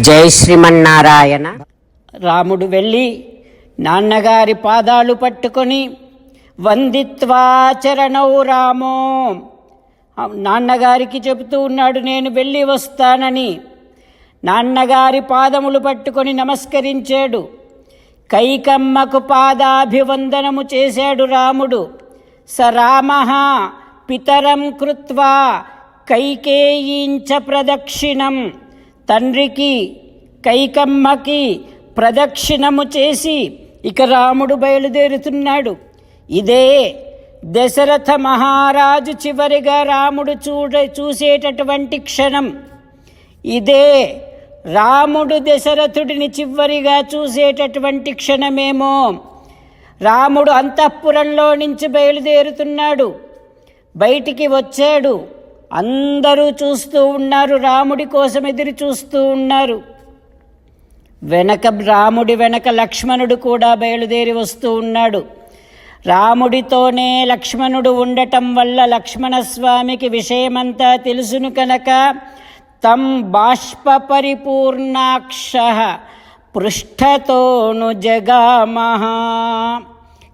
జై శ్రీమన్నారాయణ. రాముడు వెళ్ళి నాన్నగారి పాదాలు పట్టుకొని వందిత్వాచరణవు రామో నాన్నగారికి చెబుతూ ఉన్నాడు నేను వెళ్ళి వస్తానని. నాన్నగారి పాదములు పట్టుకొని నమస్కరించాడు. కైకమ్మకు పాదాభివందనము చేశాడు రాముడు. స రామ పితరం కృత్వా కైకేయీంచ ప్రదక్షిణం. తండ్రికి కైకమ్మకి ప్రదక్షిణము చేసి ఇక రాముడు బయలుదేరుతున్నాడు. ఇదే దశరథ మహారాజు చివరిగా రాముడు చూడ చూసేటటువంటి క్షణం. ఇదే రాముడు దశరథుడిని చివరిగా చూసేటటువంటి క్షణమేమో. రాముడు అంతఃపురంలో నుంచి బయలుదేరుతున్నాడు. బయటికి వచ్చాడు. అందరూ చూస్తూ ఉన్నారు రాముడి కోసం ఎదురు చూస్తూ ఉన్నారు. వెనక రాముడి వెనక లక్ష్మణుడు కూడా బయలుదేరి వస్తూ ఉన్నాడు. రాముడితోనే లక్ష్మణుడు ఉండటం వల్ల లక్ష్మణస్వామికి విషయమంతా తెలుసును కనుక తం బాష్ప పరిపూర్ణాక్ష పృష్ఠతోను జగామహ.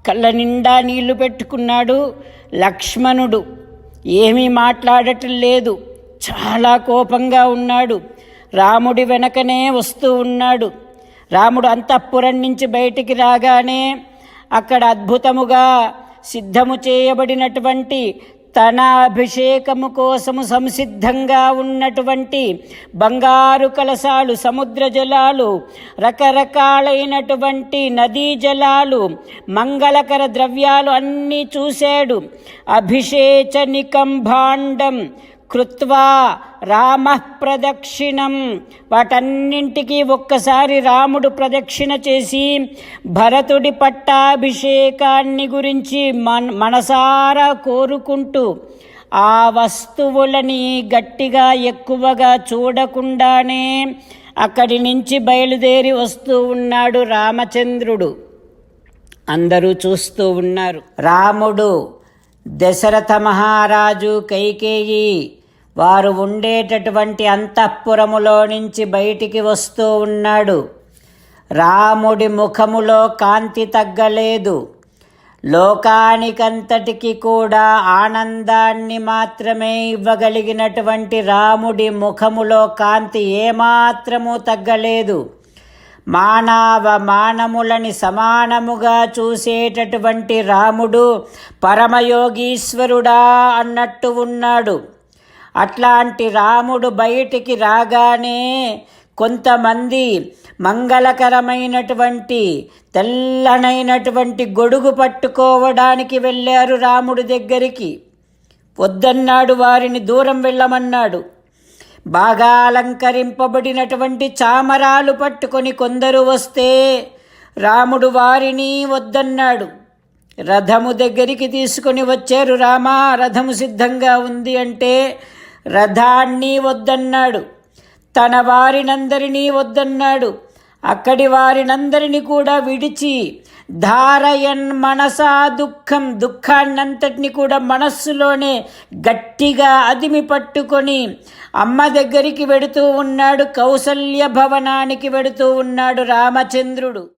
కళ్ళ నిండా నీళ్ళు పెట్టుకున్నాడు లక్ష్మణుడు. ఏమీ మాట్లాడటం లేదు. చాలా కోపంగా ఉన్నాడు. రాముడి వెనకనే వస్తూ ఉన్నాడు. రాముడు అంతఃపురం నుంచి బయటికి రాగానే అక్కడ అద్భుతముగా సిద్ధము చేయబడినటువంటి తన అభిషేకము కోసము సంసిద్ధంగా ఉన్నటువంటి బంగారు కలశాలు సముద్ర జలాలు రకరకాలైనటువంటి నదీ జలాలు మంగళకర ద్రవ్యాలు అన్నీ చూశాడు. అభిషేచనికం భాండం కృత్వా రామ ప్రదక్షిణం. వాటన్నింటికీ ఒక్కసారి రాముడు ప్రదక్షిణ చేసి భరతుడి పట్టాభిషేకాన్ని గురించి మన మనసారా కోరుకుంటూ ఆ వస్తువులని గట్టిగా ఎక్కువగా చూడకుండానే అక్కడి నుంచి బయలుదేరి వస్తూ ఉన్నాడు రామచంద్రుడు. అందరూ చూస్తూ ఉన్నారు. రాముడు దశరథ మహారాజు కైకేయి వారు ఉండేటటువంటి అంతఃపురములో నుంచి బయటికి వస్తూ ఉన్నాడు. రాముడి ముఖములో కాంతి తగ్గలేదు. లోకానికంతటికి కూడా ఆనందాన్ని మాత్రమే ఇవ్వగలిగినటువంటి రాముడి ముఖములో కాంతి ఏమాత్రము తగ్గలేదు. మానవ మానములని సమానముగా చూసేటటువంటి రాముడు పరమయోగీశ్వరుడా అన్నట్టు ఉన్నాడు. అట్లాంటి రాముడు బయటికి రాగానే కొంతమంది మంగళకరమైనటువంటి తెల్లనైనటువంటి గొడుగు పట్టుకోవడానికి వెళ్ళారు రాముడి దగ్గరికి. వద్దన్నాడు వారిని దూరం వెళ్ళమన్నాడు. బాగా అలంకరింపబడినటువంటి చామరాలు పట్టుకొని కొందరు వస్తే రాముడు వారిని వద్దన్నాడు. రథము దగ్గరికి తీసుకొని వచ్చారు. రామా రథము సిద్ధంగా ఉంది అంటే రథాన్ని వద్దన్నాడు. తన వారినందరినీ వద్దన్నాడు. అక్కడి వారినందరినీ కూడా విడిచి ధారయన్ మనసా దుఃఖం దుఃఖాన్నంతటిని కూడా మనస్సులోనే గట్టిగా అదిమి పట్టుకొని అమ్మ దగ్గరికి వెడుతూ ఉన్నాడు కౌసల్య భవనానికి వెడుతూ ఉన్నాడు రామచంద్రుడు.